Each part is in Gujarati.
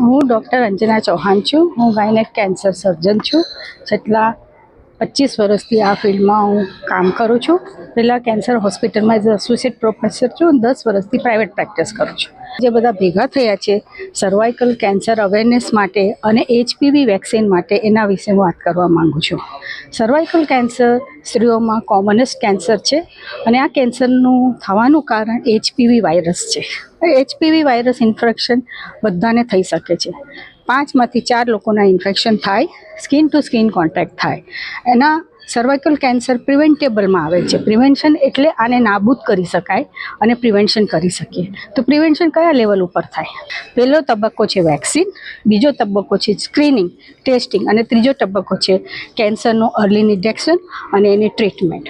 હું ડૉક્ટર અંજના ચૌહાણ છું. હું ગાયનેક કેન્સર સર્જન છું. છેલ્લા પચીસ વર્ષથી આ ફિલ્ડમાં હું કામ કરું છું. પહેલાં કેન્સર હોસ્પિટલમાં એઝ એસોસિએટ પ્રોફેસર છું દસ વર્ષથી પ્રાઇવેટ પ્રેક્ટિસ કરું છું. જે બધા ભેગા થયા છે સર્વાઇકલ કેન્સર અવેરનેસ માટે અને એચપીવી વેક્સિન માટે, એના વિશે હું વાત કરવા માગું છું. સર્વાઇકલ કેન્સર સ્ત્રીઓમાં કોમનેસ્ટ કેન્સર છે અને આ કેન્સરનું થવાનું કારણ એચપીવી વાયરસ છે. એચપીવી વાયરસ ઇન્ફેક્શન બધાને થઈ શકે છે. પાંચમાંથી ચાર લોકોના ઇન્ફેક્શન થાય, સ્કિન ટુ સ્કિન કોન્ટેક્ટ થાય. એના સર્વાઇકલ કેન્સર પ્રિવેન્ટેબલમાં આવે છે. પ્રિવેન્શન એટલે આને નાબૂદ કરી શકાય અને પ્રિવેન્શન કરી શકીએ. તો પ્રિવેન્શન કયા લેવલ ઉપર થાય? પહેલો તબક્કો છે વેક્સિન બીજો તબક્કો છે સ્ક્રીનિંગ ટેસ્ટિંગ અને ત્રીજો તબક્કો છે કેન્સરનું અર્લી ડિટેક્શન અને એની ટ્રીટમેન્ટ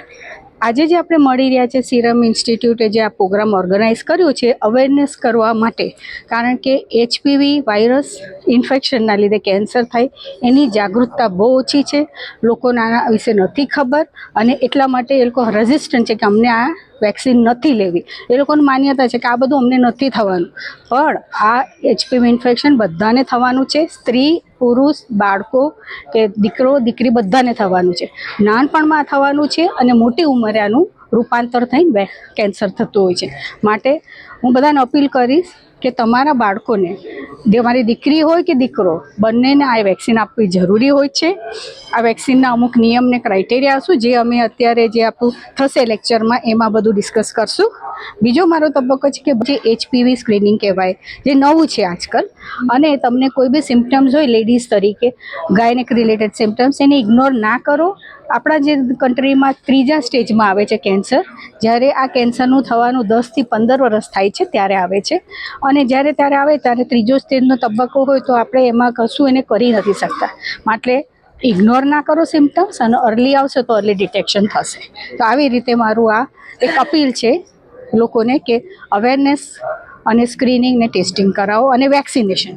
આજે જે આપણે મળી રહ્યા છે સિરમ ઇન્સ્ટિટ્યૂટે જે આ પ્રોગ્રામ ઓર્ગેનાઇઝ કર્યો છે અવેરનેસ કરવા માટે, કારણ કે એચપીવી વાયરસ ઇન્ફેક્શનના લીધે કેન્સર થાય, એની જાગૃતતા બહુ ઓછી છે લોકોના વિશે નથી ખબર, અને એટલા માટે એ લોકો રેઝિસ્ટન્ટ છે કે અમને આ વેક્સિન નથી લેવી. એ લોકોની માન્યતા છે કે આ બધું અમને નથી થવાનું. પણ આ એચપીવી ઇન્ફેક્શન બધાને થવાનું છે. સ્ત્રી, પુરુષ, બાળકો કે દીકરો, દીકરી બધાને થવાનું છે. નાનપણમાં થવાનું છે અને મોટી ઉંમરે આનું રૂપાંતર થઈને કેન્સર થતું હોય છે. માટે હું બધાને અપીલ કરીશ કે તમારા બાળકોને, જે મારી દીકરી હોય કે દીકરો, બંનેને આ વેક્સિન આપવી જરૂરી હોય છે. આ વેક્સિનના અમુક નિયમને ક્રાઇટેરિયા શું? જે અમે અત્યારે જે આપણું થશે લેક્ચરમાં એમાં બધું ડિસ્કસ કરશું. બીજો મારો તબક્કો છે કે જે એચપીવી સ્ક્રીનિંગ કહેવાય, જે નવું છે આજકાલ. અને તમને કોઈ બી સિમ્ટમ્સ હોય લેડીઝ તરીકે ગાયનેક રિલેટેડ સિમ્ટમ્સ એને ઇગ્નોર ના કરો. આપણા જે કન્ટ્રીમાં ત્રીજા સ્ટેજમાં આવે છે કેન્સર જ્યારે આ કેન્સરનું થવાનું દસથી પંદર વર્ષ થાય છે, ત્યારે આવે છે. અને જ્યારે ત્યારે આવે, ત્યારે ત્રીજો સ્ટેજનો તબક્કો હોય, તો આપણે એમાં કશું એને કરી નથી શકતા. માટે ઇગ્નોર ના કરો સિમ્ટમ્સ અને અર્લી આવશે તો અર્લી ડિટેક્શન થશે. તો આવી રીતે મારું આ એક અપીલ છે. લોકોને કે અવેરનેસ અને સ્ક્રીનિંગ ને ટેસ્ટિંગ કરાવો અને વેક્સિનેશન